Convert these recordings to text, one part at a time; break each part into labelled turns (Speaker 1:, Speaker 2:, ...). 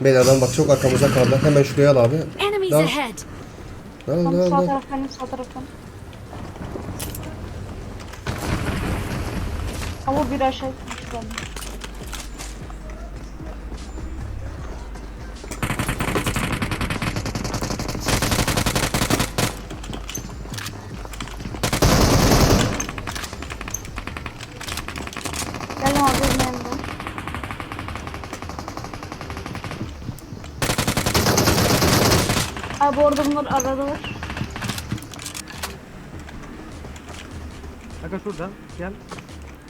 Speaker 1: Beyler adam bak çok arkamızda kaldı. Hemen şuraya al abi.
Speaker 2: Enemies
Speaker 1: Tamam.
Speaker 2: ahead!
Speaker 1: Al
Speaker 3: Tam
Speaker 1: al.
Speaker 3: sağ taraf benim sağ taraf benim. Ama bir aşağı Abi orada bunlar aradalar.
Speaker 4: Aga şurada gel.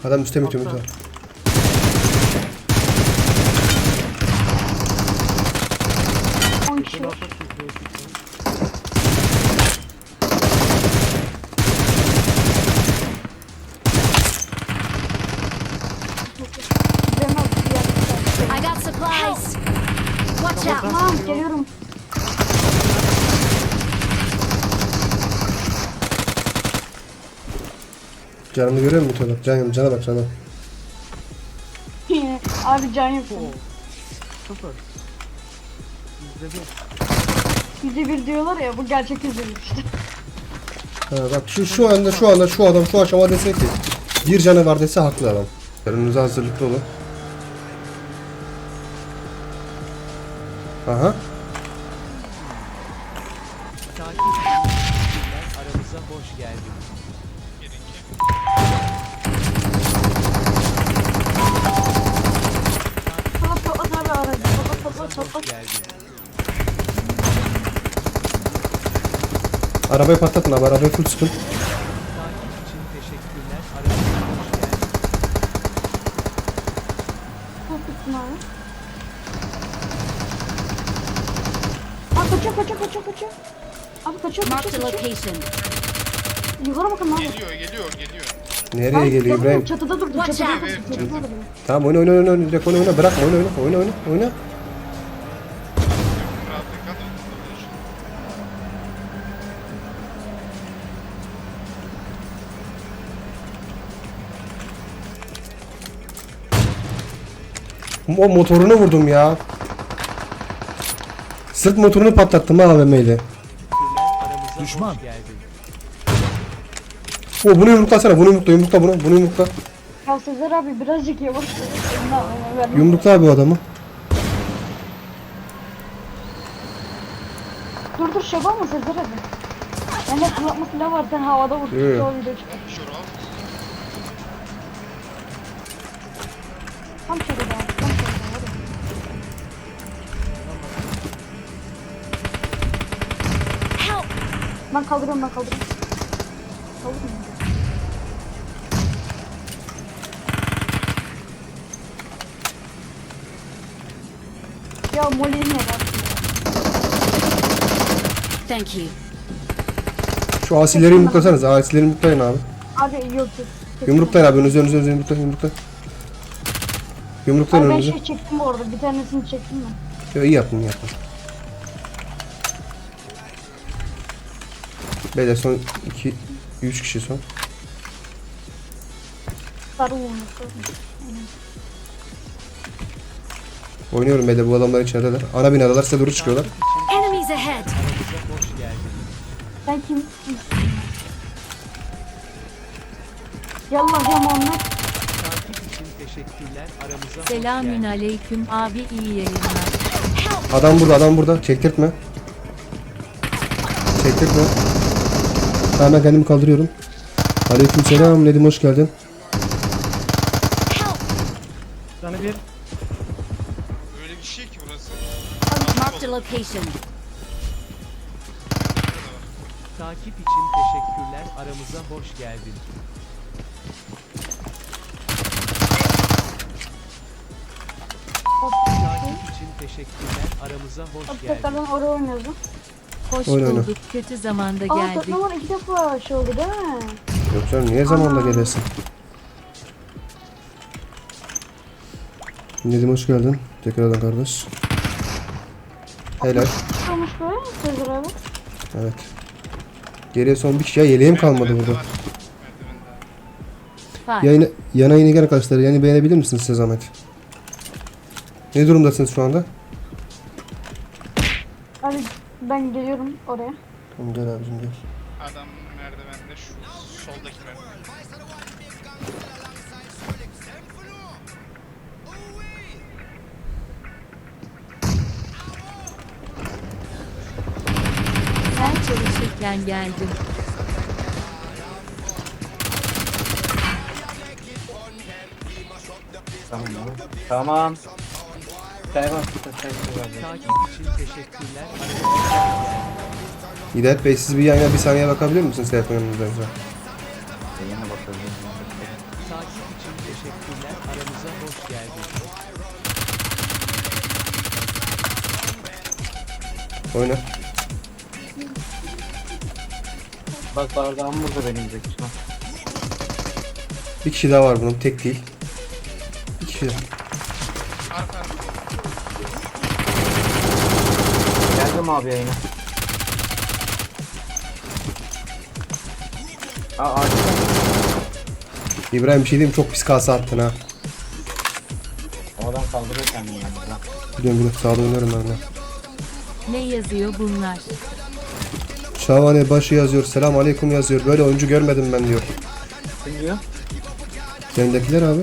Speaker 1: Adam üstte mi tümü?
Speaker 3: Kişi var.
Speaker 2: I got supplies! Watch out!
Speaker 3: Tamam geliyorum.
Speaker 1: Canını görüyor musun Tolga? Can, cana bak cana.
Speaker 3: Abi can yok.
Speaker 4: Oo. Sıfır. Yüzde bir.
Speaker 3: Yüzde bir diyorlar ya bu gerçek yüzde bir işte.
Speaker 1: Ha, bak şu şu anda şu anda şu adam şu aşama dese ki bir canı var dese haklı adam. Önünüze hazırlıklı olun. Aha.
Speaker 5: Aramıza hoş geldin.
Speaker 3: Patlat.
Speaker 1: Arabayı patlatın abi arabayı full sıkın.
Speaker 3: Patlatsın abi. Abi kaçıyor kaçıyor kaçıyor kaçıyor. Abi kaçıyor
Speaker 2: Marked
Speaker 3: kaçıyor
Speaker 2: a
Speaker 3: kaçıyor.
Speaker 2: location.
Speaker 3: Yukarı bakın abi.
Speaker 6: Geliyor geliyor geliyor.
Speaker 1: Nereye
Speaker 3: Abi,
Speaker 1: geliyor
Speaker 3: çatıda-
Speaker 1: İbrahim?
Speaker 3: Çatıda durdu
Speaker 2: Watch
Speaker 3: çatıda
Speaker 2: out.
Speaker 3: durdu. Çatıda durdu.
Speaker 1: Tamam oyna oyna oyna oyna direkt oyna oyna bırakma oyna oyna oyna oyna oyna. O motorunu vurdum ya. Sırt motorunu patlattım ha AVM ile.
Speaker 7: Düşman.
Speaker 1: O bunu yumruklasana bunu yumrukla yumrukla bunu bunu yumrukla.
Speaker 3: Ya Sezer abi birazcık yavaş.
Speaker 1: Yumrukla abi o adamı.
Speaker 3: Dur dur şey yapma Sezer abi. Bende fırlatma silahı var sen havada vur.
Speaker 1: Evet.
Speaker 3: Tam şöyle Ben kaldırıyorum ben kaldırıyorum. Kaldırıyorum. Ya Molly'yi niye yaptın?
Speaker 2: Thank you.
Speaker 1: Şu asileri yumruklasanız asileri yumruklayın abi.
Speaker 3: Abi yok yok.
Speaker 1: Yumruklayın abi önünüze önünüze önünüze yumruklayın yumruklayın. Yumruklayın
Speaker 3: Abi ben
Speaker 1: önünüze.
Speaker 3: şey çektim bu arada. Bir tanesini çektim ben.
Speaker 1: Yo, iyi yaptın iyi yaptın. Beyler son 2 3 kişi son.
Speaker 3: Sarı vurmuştu.
Speaker 1: Oynuyorum beyler bu adamlar içerideler. Ana binadalar size doğru çıkıyorlar.
Speaker 2: Enemies ahead!
Speaker 3: Sen kim? Yallah ya Muhammed.
Speaker 5: Takip için teşekkürler. Aramıza
Speaker 8: Selamün aleyküm abi iyi yayınlar.
Speaker 1: Adam burada adam burada. Çektirtme. Çektirtme. Tamam ben kendimi kaldırıyorum. Aleyküm selam Nedim hoş geldin.
Speaker 4: Canı bir.
Speaker 6: Öyle bir şey ki burası.
Speaker 2: Marked location.
Speaker 5: Takip için teşekkürler. Aramıza hoş geldin. Takip için teşekkürler. Aramıza hoş
Speaker 3: Abi
Speaker 5: geldin.
Speaker 3: tekrardan oraya oynuyoruz.
Speaker 8: Hoş
Speaker 1: Oyna, oyna.
Speaker 8: bulduk kötü zamanda
Speaker 3: Aa
Speaker 8: geldik.
Speaker 3: Tottenham'ın iki defa şey oldu değil mi?
Speaker 1: Yok canım niye zamanla gelesin? Nedim hoş geldin. Tekrardan kardeş. Helal.
Speaker 3: Olmuş böyle Sezer abi?
Speaker 1: Evet. Geriye son bir kişi. Ya yeleğim kalmadı burada. Yayını, yana yeni gel arkadaşlar. Yani beğenebilir misiniz size zahmet? Ne durumdasınız şu anda?
Speaker 3: Ben geliyorum oraya.
Speaker 1: Tamam gel abicim gel.
Speaker 6: Adam merdivende şu soldaki merdiven.
Speaker 8: Sen çalışırken geldim.
Speaker 7: Tamam abi.
Speaker 5: Takip için teşekkürler.
Speaker 1: Hidayet Bey siz bir yayına bir saniye bakabilir misiniz telefonunuzdan?
Speaker 7: Yine bakıyorum.
Speaker 5: Takip için teşekkürler. Aramıza hoş geldin.
Speaker 1: Oyna.
Speaker 7: Bak bardağım burada benim zekişim.
Speaker 1: Bir kişi daha var bunun tek değil. Bir kişi daha.
Speaker 7: Geldim abi yayına. Aa ağaçta.
Speaker 1: İbrahim bir şey diyeyim mi? çok pis kasa attın ha.
Speaker 7: O adam kaldırıyor kendini yalnız lan.
Speaker 1: Biliyorum biliyorum sağda oynarım ben de.
Speaker 8: Ne yazıyor bunlar?
Speaker 1: Şahane başı yazıyor. Selam aleyküm yazıyor. Böyle oyuncu görmedim ben diyor.
Speaker 7: Kim diyor?
Speaker 1: Yanındakiler abi.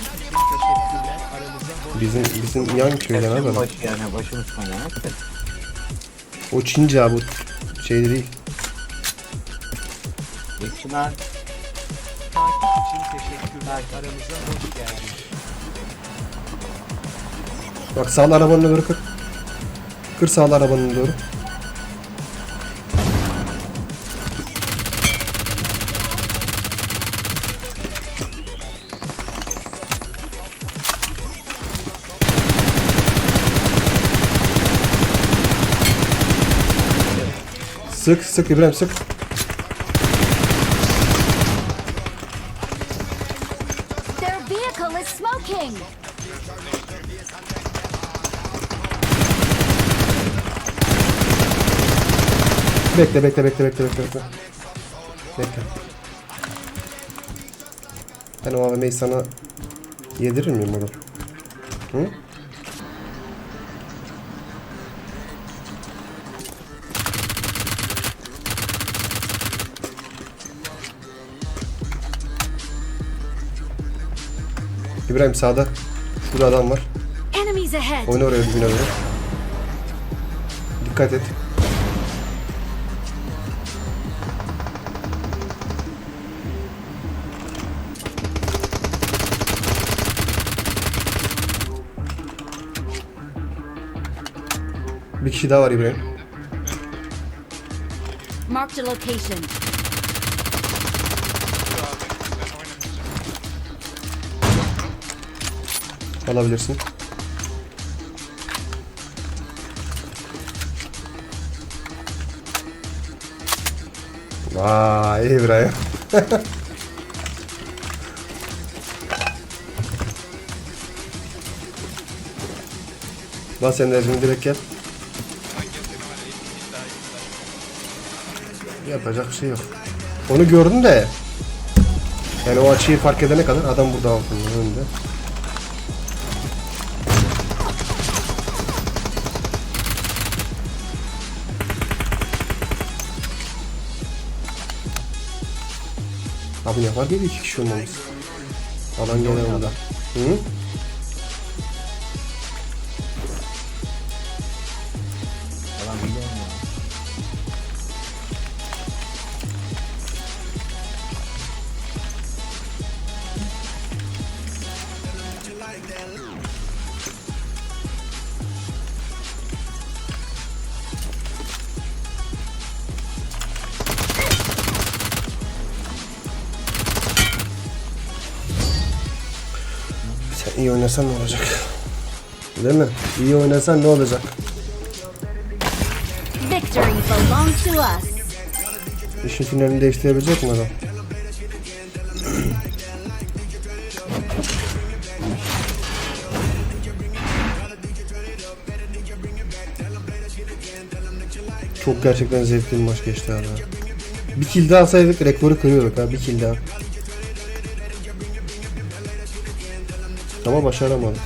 Speaker 5: İçin teşekkürler. Aramıza hoş
Speaker 1: bizim bizim yan köyden abi.
Speaker 7: Başı yani başım üstüne yani.
Speaker 1: O Çince abi. o Şey değil.
Speaker 7: Zekişim ha.
Speaker 5: Takip için teşekkürler. Aramıza hoş geldin.
Speaker 1: Bak sağlı arabanın doğru kır. Kır sağlı arabanın doğru. Sık sık İbrahim sık. Bekle bekle bekle bekle bekle bekle. Bekle. Ben o AVM'yi sana yedirir miyim oğlum? Hı? İbrahim sağda. Şurada adam var. Oyna oraya düzgün öyle. Dikkat et. Bir kişi daha var İbrahim.
Speaker 2: Marked a location.
Speaker 1: Alabilirsin. Vay İbrahim. Bas enerjini direkt gel. Yapacak bir şey yok. Onu gördüm de. Yani o açıyı fark edene kadar adam burada altında önünde. Abi yapar değil iki kişi olmamız. Alan gene onda. Hı? İyi oynasan ne olacak? Değil mi? İyi oynasan ne olacak?
Speaker 2: Victory belongs to us.
Speaker 1: İşin finalini değiştirebilecek mi adam? Çok gerçekten zevkli bir maç geçti abi. Bir kill daha alsaydık rekoru kırıyorduk ha bir kill daha. Ama başaramadık.